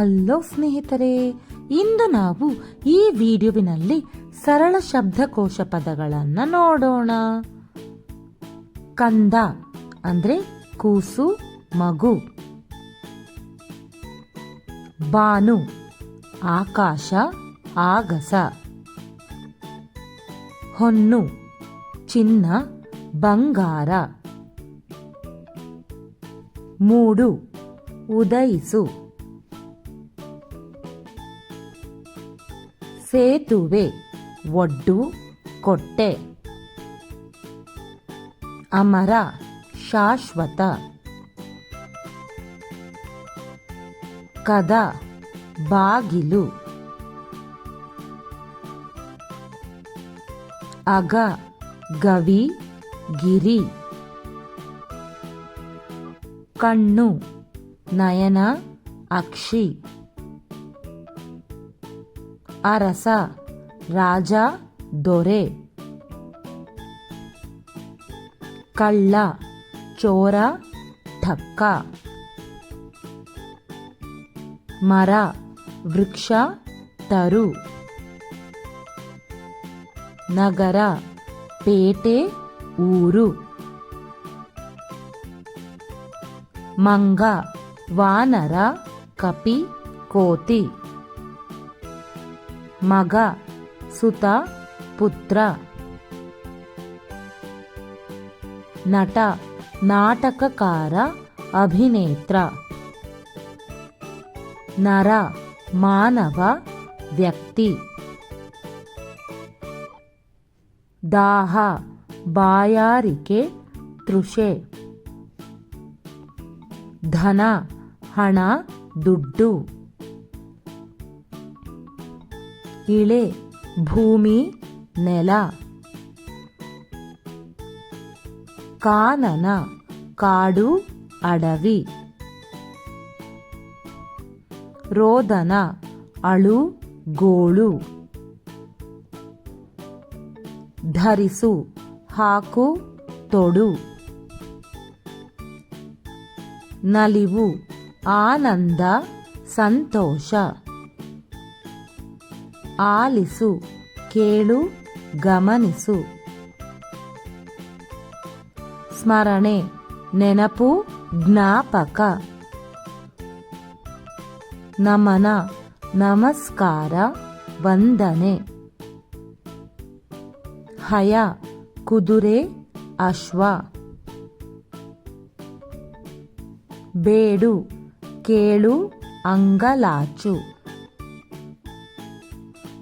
Hello ಸ್ನೇಹಿತರೆ, ಇಂದು ನಾವು ಈ ವಿಡಿಯೋವಿನಲ್ಲಿ ಸರಳ ಶಬ್ದಕೋಶ ಪದಗಳನ್ನು ನೋಡೋಣ. ಕಂದ ಅಂದ್ರೆ ಕೂಸು, ಮಗು. ಬಾನು, ಆಕಾಶ, ಆಗಸ. ಹೊನ್ನು, ಚಿನ್ನ, ಬಂಗಾರ. ಮೂಡು, ಉದಯಿಸು. ಸೇತುವೆ ಒಡ್ಡು ಕೊಟ್ಟೆ. ಅಮರ ಶಾಶ್ವತ. ಕದ ಬಾಗಿಲು. ಅಗ ಗವಿ ಗಿರಿ. ಕಣ್ಣು ನಯನ ಅಕ್ಷಿ. అరస రాజా దొరే. కళ్ళ చోర ఠక్క. మర వృక్ష తరు. నగర పేటే ఊరు. మంగ వానర కపి కోతి. ಮಗ ಸುತ ಪುತ್ರ ನಟ ನಾಟಕಕಾರ ಅಭಿನೇತ್ರ ನರ ಮಾನವ ವ್ಯಕ್ತಿ ದಾಹ ಬಾಯಾರಿಕೆ ತೃಷೆ ಧನ ಹಣ ದುಡ್ಡು ಇಳೆ, ಭೂಮಿ, ನೆಲ. ಕಾನನ, ಕಾಡು, ಅಡವಿ. ರೋದನ, ಅಳು, ಗೋಳು. ಧರಿಸು, ಹಾಕು, ತೊಡು. ನಲಿವು, ಆನಂದ, ಸಂತೋಷ. ಆಲಿಸು, ಕೇಳು, ಗಮನಿಸು. ಸ್ಮರಣೆ, ನೆನಪು, ಜ್ಞಾಪಕ. ನಮನ, ನಮಸ್ಕಾರ, ವಂದನೆ. ಹಯ, ಕುದುರೆ, ಅಶ್ವ. ಬೇಡು, ಕೇಳು, ಅಂಗಲಾಚು.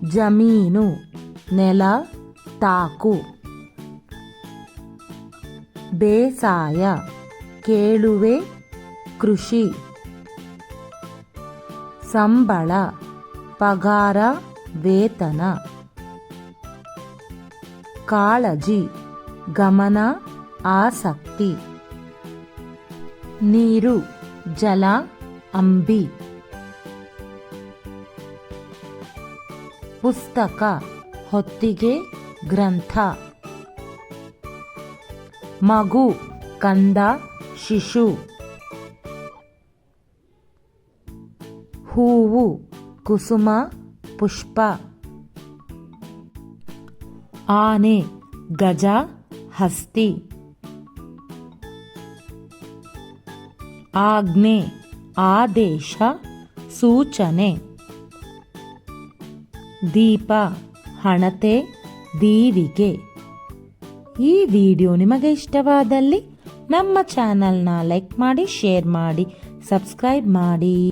ಜಮೀನು, ನೆಲ, ತಾಕು. ಬೇಸಾಯ, ಕೇಳುವೆ, ಕೃಷಿ. ಸಂಬಳ, ಪಗಾರ, ವೇತನ. ಕಾಳಜಿ, ಗಮನ, ಆಸಕ್ತಿ. ನೀರು, ಜಲ, ಅಂಬಿ. ಪುಸ್ತಕ ಹೊತ್ತಿಗೆ ಗ್ರಂಥ. ಮಗು, ಕಂದ, ಶಿಶು. ಹೂವು, ಕುಸುಮ, ಪುಷ್ಪ. ಆನೆ, ಗಜ, ಹಸ್ತಿ. ಆಜ್ಞೆ, ಆದೇಶ, ಸೂಚನೆ. ದೀಪ, ಹಣತೆ, ದೀವಿಗೆ. ಈ ವಿಡಿಯೋ ನಿಮಗೆ ಇಷ್ಟವಾದಲ್ಲಿ ನಮ್ಮ ಚಾನಲ್ನ ಲೈಕ್ ಮಾಡಿ, ಶೇರ್ ಮಾಡಿ, ಸಬ್ಸ್ಕ್ರೈಬ್ ಮಾಡಿ.